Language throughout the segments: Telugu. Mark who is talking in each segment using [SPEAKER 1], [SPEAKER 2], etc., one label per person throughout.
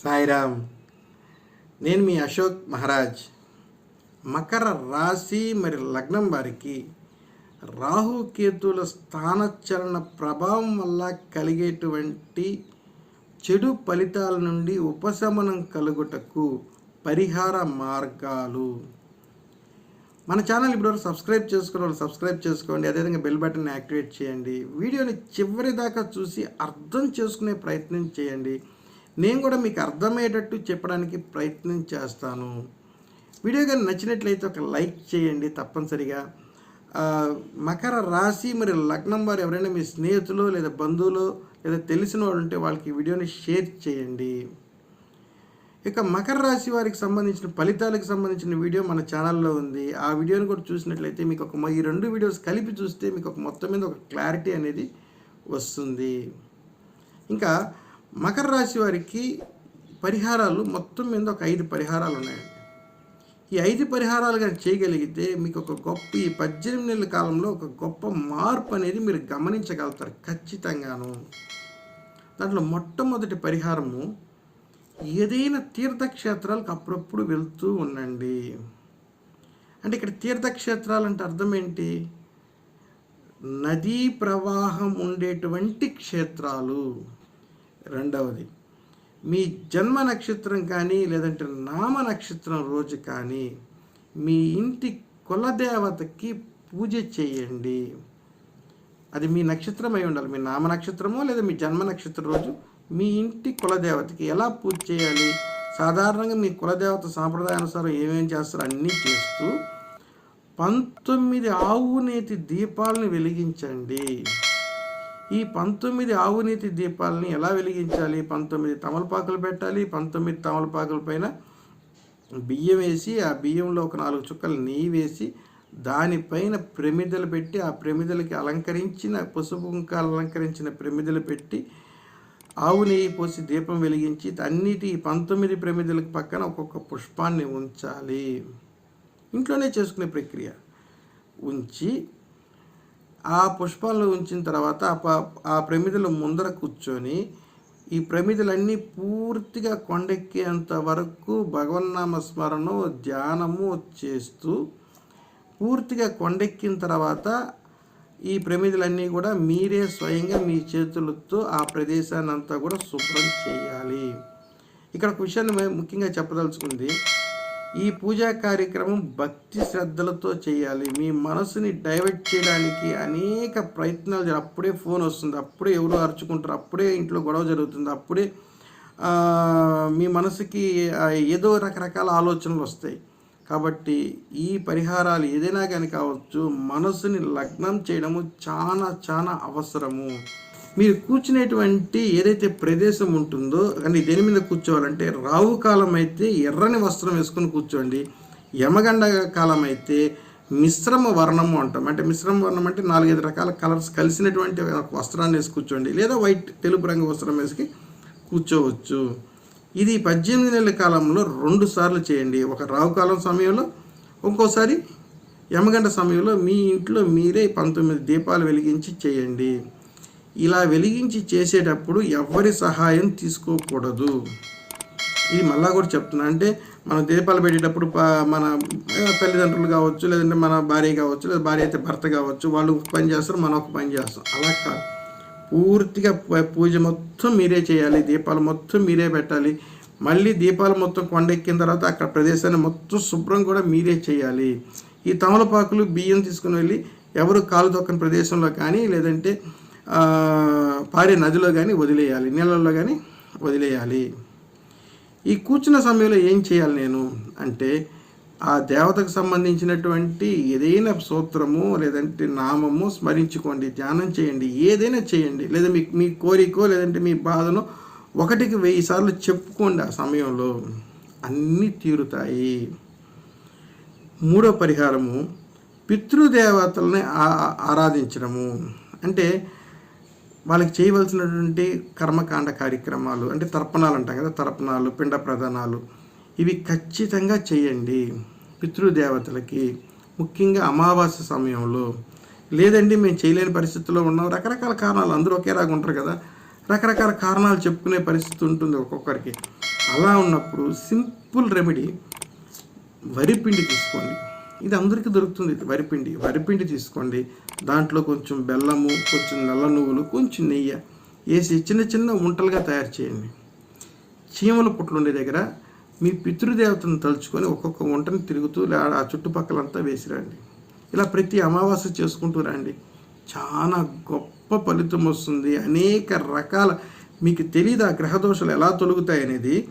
[SPEAKER 1] సాయిరామ్ నేను మీ అశోక్ మహారాజ్. మకర రాశి మరి లగ్నం వారికి రాహు కేతుల స్థానచలన ప్రభావం వల్ల కలిగేటువంటి చెడు ఫలితాల నుండి ఉపశమనం కలుగుటకు పరిహార మార్గాలు. మన ఛానల్ ఇప్పుడు సబ్స్క్రైబ్ చేసుకున్న వాళ్ళు సబ్స్క్రైబ్ చేసుకోండి. అదేవిధంగా బెల్ బటన్ యాక్టివేట్ చేయండి. వీడియోని చివరి దాకా చూసి అర్థం చేసుకునే ప్రయత్నం చేయండి. నేను కూడా మీకు అర్థమయ్యేటట్టు చెప్పడానికి ప్రయత్నం చేస్తాను. వీడియో కానీ నచ్చినట్లయితే ఒక లైక్ చేయండి తప్పనిసరిగా. మకర రాశి మరి లగ్నం వారు ఎవరైనా మీ స్నేహితులు లేదా బంధువులు లేదా తెలిసిన వాళ్ళు ఉంటే వాళ్ళకి వీడియోని షేర్ చేయండి. ఇక మకర రాశి వారికి సంబంధించిన ఫలితాలకు సంబంధించిన వీడియో మన ఛానల్లో ఉంది. ఆ వీడియోని కూడా చూసినట్లయితే మీకు ఒక ఈ రెండు వీడియోస్ కలిపి చూస్తే మీకు ఒక మొత్తం మీద ఒక క్లారిటీ అనేది వస్తుంది. ఇంకా మకర రాశి వారికి పరిహారాలు మొత్తం మీద ఒక ఐదు పరిహారాలు ఉన్నాయండి. ఈ ఐదు పరిహారాలు కానీ చేయగలిగితే మీకు ఒక గొప్ప ఈ పద్దెనిమిది నెలల కాలంలో ఒక గొప్ప మార్పు అనేది మీరు గమనించగలుగుతారు ఖచ్చితంగాను. దాంట్లో మొట్టమొదటి పరిహారము ఏదైనా తీర్థక్షేత్రాలకు అప్పుడప్పుడు వెళ్తూ ఉండండి. అంటే ఇక్కడ తీర్థక్షేత్రాలు అంటే అర్థం ఏంటి? నదీ ప్రవాహం ఉండేటువంటి క్షేత్రాలు. రెండవది మీ జన్మ నక్షత్రం కానీ లేదంటే నామ నక్షత్రం రోజు కానీ మీ ఇంటి కులదేవతకి పూజ చేయండి. అది మీ నక్షత్రం అయి ఉండాలి. మీ నామ నక్షత్రమో లేదా మీ జన్మ నక్షత్రం రోజు మీ ఇంటి కులదేవతకి ఎలా పూజ చేయాలి? సాధారణంగా మీ కులదేవత సాంప్రదాయానుసారం ఏమేం చేస్తారో అన్నీ చేస్తూ పంతొమ్మిది ఆవునేతి దీపాలను వెలిగించండి. ఈ పంతొమ్మిది ఆవునీతి దీపాలని ఎలా వెలిగించాలి? పంతొమ్మిది తమలపాకులు పెట్టాలి. పంతొమ్మిది తమలపాకుల పైన బియ్యం వేసి ఆ బియ్యంలో ఒక నాలుగు చుక్కలు నెయ్యి వేసి దానిపైన ప్రమిదలు పెట్టి ఆ ప్రమిదలకి అలంకరించిన పసుపు కుంకాలు అలంకరించిన ప్రమిదలు పెట్టి ఆవు నెయ్యి పోసి దీపం వెలిగించి అన్నిటి పంతొమ్మిది ప్రమిదలకు పక్కన ఒక్కొక్క పుష్పాన్ని ఉంచాలి. ఇంట్లోనే చేసుకునే ప్రక్రియ. ఉంచి ఆ పుష్పాలను ఉంచిన తర్వాత ఆ ప్రమిదలు ముందర కూర్చొని ఈ ప్రమిదలన్నీ పూర్తిగా కొండెక్కేంత వరకు భగవన్నామ స్మరణం ధ్యానము చేస్తూ పూర్తిగా కొండెక్కిన తర్వాత ఈ ప్రమిదలన్నీ కూడా మీరే స్వయంగా మీ చేతులతో ఆ ప్రదేశాన్ని అంతా కూడా శుభ్రం చేయాలి. ఇక్కడ ఒక విషయాన్ని మేము ముఖ్యంగా చెప్పదలుచుకుంది. ఈ పూజా కార్యక్రమం భక్తి శ్రద్ధలతో చేయాలి. మీ మనసుని డైవర్ట్ చేయడానికి అనేక ప్రయత్నాలు జరు- అప్పుడే ఫోన్ వస్తుంది అప్పుడే ఎవరు అరుచుకుంటారు అప్పుడే ఇంట్లో గొడవ జరుగుతుంది అప్పుడే మీ మనసుకి ఏదో రకరకాల ఆలోచనలు వస్తాయి. కాబట్టి ఈ పరిహారాలు ఏదైనా కానీ కావచ్చు మనసుని లగ్నం చేయడము చాలా చాలా అవసరము. మీరు కూర్చునేటువంటి ఏదైతే ప్రదేశం ఉంటుందో కానీ దేని మీద కూర్చోవాలంటే రావు కాలం అయితే ఎర్రని వస్త్రం వేసుకొని కూర్చోండి యమగండ కాలం అయితే మిశ్రమ వర్ణము అంటాం. అంటే మిశ్రమ వర్ణం అంటే నాలుగైదు రకాల కలర్స్ కలిసినటువంటి వస్త్రాన్ని వేసి కూర్చోండి లేదా వైట్ తెలుపు రంగు వస్త్రం వేసి కూర్చోవచ్చు. ఇది పద్దెనిమిది నెలల కాలంలో రెండు సార్లు చేయండి. ఒక రావు కాలం సమయంలో ఇంకోసారి యమగంట సమయంలో మీ ఇంట్లో మీరే పంతొమ్మిది దీపాలు వెలిగించి చేయండి. ఇలా వెలిగించి చేసేటప్పుడు ఎవరి సహాయం తీసుకోకూడదు. ఇది మళ్ళా కూడా చెప్తున్నా. అంటే మనం దీపాలు పెట్టేటప్పుడు మన తల్లిదండ్రులు కావచ్చు లేదంటే మన భార్య కావచ్చు లేదా భార్య అయితే భర్త కావచ్చు వాళ్ళు ఒక పని చేస్తారు మనం ఒక పని చేస్తాం. అలా కాదు. పూర్తిగా ప- పూజ మొత్తం మీరే చేయాలి దీపాలు మొత్తం మీరే పెట్టాలి. మళ్ళీ దీపాలు మొత్తం కొండెక్కిన తర్వాత అక్కడ ప్రదేశాన్ని మొత్తం శుభ్రం కూడా మీరే చేయాలి. ఈ తమలపాకులు బియ్యం తీసుకుని వెళ్ళి ఎవరు కాలు తొక్కని ప్రదేశంలో కానీ లేదంటే పారే నదిలో కానీ వదిలేయాలి నీళ్ళల్లో కానీ వదిలేయాలి. ఈ కూర్చున్న సమయంలో ఏం చేయాలి నేను? అంటే ఆ దేవతకు సంబంధించినటువంటి ఏదైనా సూత్రము లేదంటే నామము స్మరించుకోండి ధ్యానం చేయండి ఏదైనా చేయండి. లేదా మీ మీ కోరికో లేదంటే మీ బాధను ఒకటికి వెయ్యి సార్లు చెప్పుకోండి ఆ సమయంలో. అన్నీ తీరుతాయి. మూడో పరిహారము పితృదేవతల్ని ఆ- ఆరాధించడము. అంటే వాళ్ళకి చేయవలసినటువంటి కర్మకాండ కార్యక్రమాలు అంటే తర్పణాలు అంటాం కదా తర్పణాలు పిండ ప్రధానాలు ఇవి ఖచ్చితంగా చేయండి. పితృదేవతలకి ముఖ్యంగా అమావాస్య సమయంలో లేదండి మేము చేయలేని పరిస్థితుల్లో ఉన్నాం రకరకాల కారణాలు అందరూ ఒకేలాగా ఉంటారు కదా రకరకాల కారణాలు చెప్పుకునే పరిస్థితి ఉంటుంది ఒక్కొక్కరికి. అలా ఉన్నప్పుడు సింపుల్ రెమెడీ వరిపిండి తీసుకోండి. ఇది అందరికీ దొరుకుతుంది. వరిపిండి. వరిపిండి తీసుకోండి. దాంట్లో కొంచెం బెల్లము కొంచెం నల్ల నువ్వులు కొంచెం నెయ్యి వేసి చిన్న చిన్న వంటలుగా తయారు చేయండి. చీమల పుట్లు ఉండే దగ్గర మీ పితృదేవతను తలుచుకొని ఒక్కొక్క వంటని తిరుగుతూ ఆ చుట్టుపక్కలంతా వేసిరండి ఇలా ప్రతి అమావాస్య చేసుకుంటూ రండి. చాలా గొప్ప ఫలితం వస్తుంది. అనేక రకాల మీకు తెలియదు ఆ గ్రహ దోషాలు ఎలా తొలుగుతాయి అనేది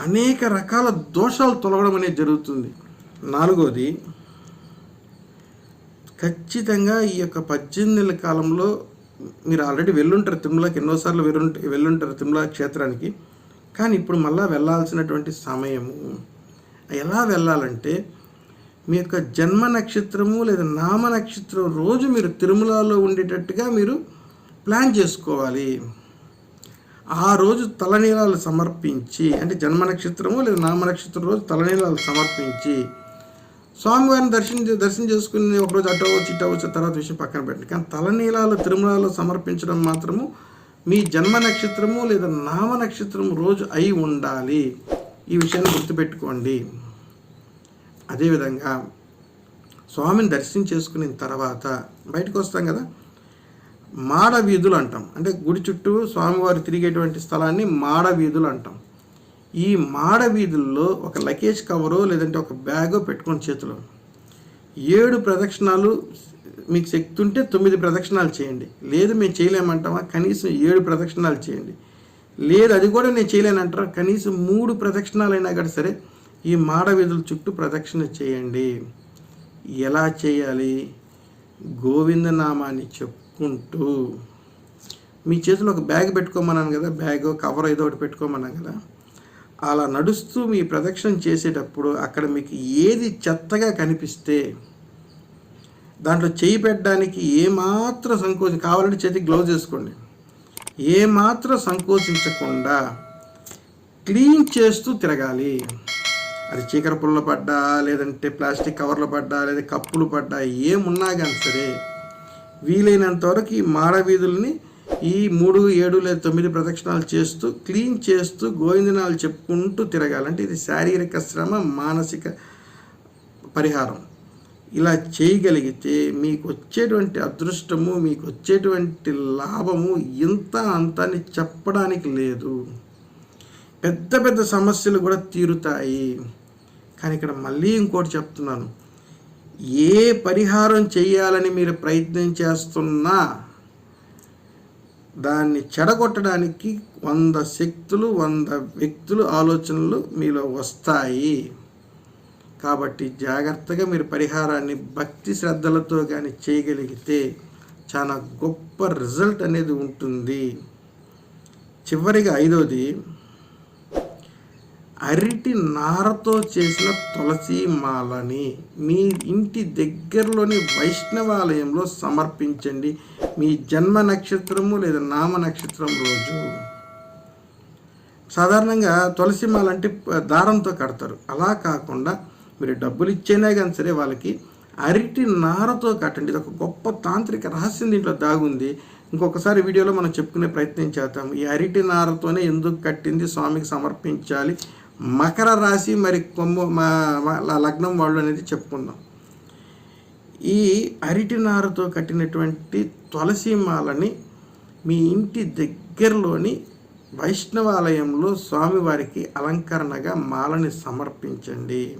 [SPEAKER 1] అనేక రకాల దోషాలు తొలగడం అనేది జరుగుతుంది. నాలుగవది ఖచ్చితంగా ఈ యొక్క పద్దెనిమిది నెలల కాలంలో మీరు ఆల్రెడీ వెళ్ళుంటారు తిరుమలకి ఎన్నోసార్లు వెళ్ళుంట వెళ్ళుంటారు తిరుమల క్షేత్రానికి. కానీ ఇప్పుడు మళ్ళా వెళ్ళాల్సినటువంటి సమయము ఎలా వెళ్ళాలంటే మీ యొక్క జన్మ నక్షత్రము లేదా నామ నక్షత్రం రోజు మీరు తిరుమలలో ఉండేటట్టుగా మీరు ప్లాన్ చేసుకోవాలి. ఆ రోజు తలనీలాలు సమర్పించి అంటే జన్మ నక్షత్రము లేదా నామ నక్షత్రం రోజు తలనీలాలు సమర్పించి స్వామివారిని దర్శనం చే- దర్శనం చేసుకుని ఒకరోజు అటు వచ్చి ఇటు వచ్చి తర్వాత విషయం పక్కన పెట్టండి. కానీ తలనీలాలు తిరుమలలో సమర్పించడం మాత్రము మీ జన్మ నక్షత్రము లేదా నామ నక్షత్రం రోజు అయి ఉండాలి. ఈ విషయాన్ని గుర్తుపెట్టుకోండి. అదేవిధంగా స్వామిని దర్శనం చేసుకున్న తర్వాత బయటకు వస్తాం కదా. మాడ వీధులు అంటాం. అంటే గుడి చుట్టూ స్వామివారు తిరిగేటువంటి స్థలాన్ని మాడ వీధులు అంటాం. ఈ మాడ వీధుల్లో ఒక లగేజ్ కవరో లేదంటే ఒక బ్యాగో పెట్టుకొని చేతిలో. ఏడు ప్రదక్షిణాలు మీకు శక్తి ఉంటే తొమ్మిది ప్రదక్షిణాలు చేయండి. లేదు మేము చేయలేమంటామా కనీసం ఏడు ప్రదక్షిణాలు చేయండి. లేదు అది కూడా నేను చేయలేనంటారా? కనీసం మూడు ప్రదక్షిణాలైనా కూడా సరే ఈ మాడ వీధుల చుట్టూ ప్రదక్షిణ చేయండి. ఎలా చేయాలి? గోవిందనామాన్ని చెప్పుకుంటూ. మీ చేతిలో ఒక బ్యాగ్ పెట్టుకోమన్నాను కదా బ్యాగ్ కవర్ ఏదో ఒకటి పెట్టుకోమన్నాను కదా. అలా నడుస్తూ మీ ప్రదక్షిణ చేసేటప్పుడు అక్కడ మీకు ఏది చెత్తగా కనిపిస్తే దాంట్లో చేయి పెట్టడానికి ఏమాత్రం సంకోచం కావాలంటే చేతికి గ్లౌజ్ వేసుకోండి. ఏమాత్రం సంకోచించకుండా క్లీన్ చేస్తూ తిరగాలి. అది చీకర పుల్ల పడ్డా లేదంటే ప్లాస్టిక్ కవర్లు పడ్డా లేదా కప్పులు పడ్డా ఏమున్నా కానీ సరే వీలైనంత వరకు ఈ మాడ వీధుల్ని ఈ మూడు ఏడు లేదా తొమ్మిది ప్రదక్షిణాలు చేస్తూ క్లీన్ చేస్తూ గోవిందనాలు చెప్పుకుంటూ తిరగాలంటే ఇది శారీరక శ్రమ మానసిక పరిహారం. ఇలా చేయగలిగితే మీకు వచ్చేటువంటి అదృష్టము మీకు వచ్చేటువంటి లాభము ఇంత అంత అని చెప్పడానికి లేదు. పెద్ద పెద్ద సమస్యలు కూడా తీరుతాయి. కానీ ఇక్కడ మళ్ళీ ఇంకోటి చెప్తున్నాను. ఏ పరిహారం చేయాలని మీరు ప్రయత్నం చేస్తున్నా దాన్ని చెడగొట్టడానికి వంద శక్తులు వంద వ్యక్తులు ఆలోచనలు మీలో వస్తాయి. కాబట్టి జాగ్రత్తగా మీరు పరిహారాన్ని భక్తి శ్రద్ధలతో కానీ చేయగలిగితే చాలా గొప్ప రిజల్ట్ అనేది ఉంటుంది. చివరిగా ఐదోది అరటి నారతో చేసిన తులసి మాలని మీ ఇంటి దగ్గరలోని వైష్ణవాలయంలో సమర్పించండి. మీ జన్మ నక్షత్రము లేదా నామ నక్షత్రం రోజు. సాధారణంగా తులసి మాల అంటే దారంతో కడతారు. అలా కాకుండా మీరు డబ్బులు ఇచ్చేనే కానీ సరే వాళ్ళకి అరటి నారతో కట్టండి. ఇది ఒక గొప్ప తాంత్రిక రహస్యం దీంట్లో దాగుంది. ఇంకొకసారి వీడియోలో మనం చెప్పుకునే ప్రయత్నం చేద్దాం. ఈ అరటి నారతోనే ఎందుకు కట్టింది? స్వామికి సమర్పించాలి. మకర రాశి మరి కొమ్ము మా- లగ్నం వాళ్ళు అనేది చెప్పుకుందాం. ఈ అరటి నారతో కట్టినటువంటి తులసి మాలని మీ ఇంటి దగ్గరలోని వైష్ణవాలయంలో స్వామివారికి అలంకరణగా మాలని సమర్పించండి.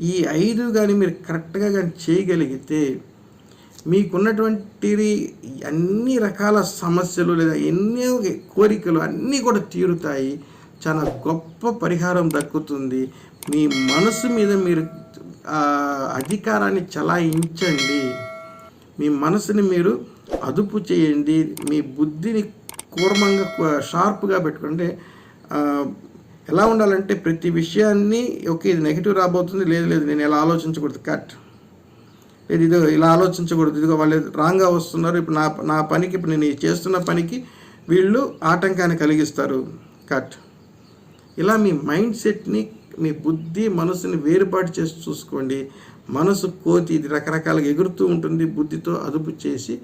[SPEAKER 1] ఈ ఐదు కానీ మీరు కరెక్ట్గా కానీ చేయగలిగితే మీకున్నటువంటి అన్ని రకాల సమస్యలు లేదా ఎన్నో కోరికలు అన్నీ కూడా తీరుతాయి. చాలా గొప్ప పరిహారం దక్కుతుంది. మీ మనసు మీద మీరు అధికారాన్ని చలాయించండి. మీ మనసుని మీరు అదుపు చేయండి. మీ బుద్ధిని కూర్మంగా షార్ప్గా పెట్టుకుంటే ఎలా ఉండాలంటే ప్రతి విషయాన్ని ఓకే ఇది నెగిటివ్ రాబోతుంది లేదు లేదు నేను ఎలా ఆలోచించకూడదు కట్ లేదు ఇదిగో ఇలా ఆలోచించకూడదు ఇదిగో వాళ్ళు రాంగ్గా వస్తున్నారు ఇప్పుడు నా నా పనికి ఇప్పుడు నేను చేస్తున్న పనికి వీళ్ళు ఆటంకాన్ని కలిగిస్తారు కట్ ఇలా మీ మైండ్ సెట్ని మీ బుద్ధి మనసుని వేరుపాటు చేసి చూసుకోండి. మనసు కోతి ఇది రకరకాలుగా ఎగురుతూ ఉంటుంది. బుద్ధితో అదుపు చేసి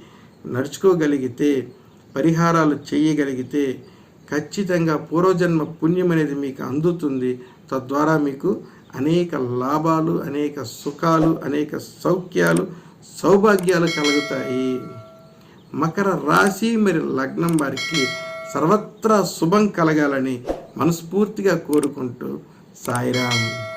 [SPEAKER 1] నడుచుకోగలిగితే పరిహారాలు చేయగలిగితే ఖచ్చితంగా పూర్వజన్మ పుణ్యం అనేది మీకు అందుతుంది. తద్వారా మీకు అనేక లాభాలు అనేక సుఖాలు అనేక సౌఖ్యాలు సౌభాగ్యాలు కలుగుతాయి. మకర రాశి మరి లగ్నం వారికి సర్వత్రా శుభం కలగాలని మనస్ఫూర్తిగా కోరుకుంటూ సాయిరామ్.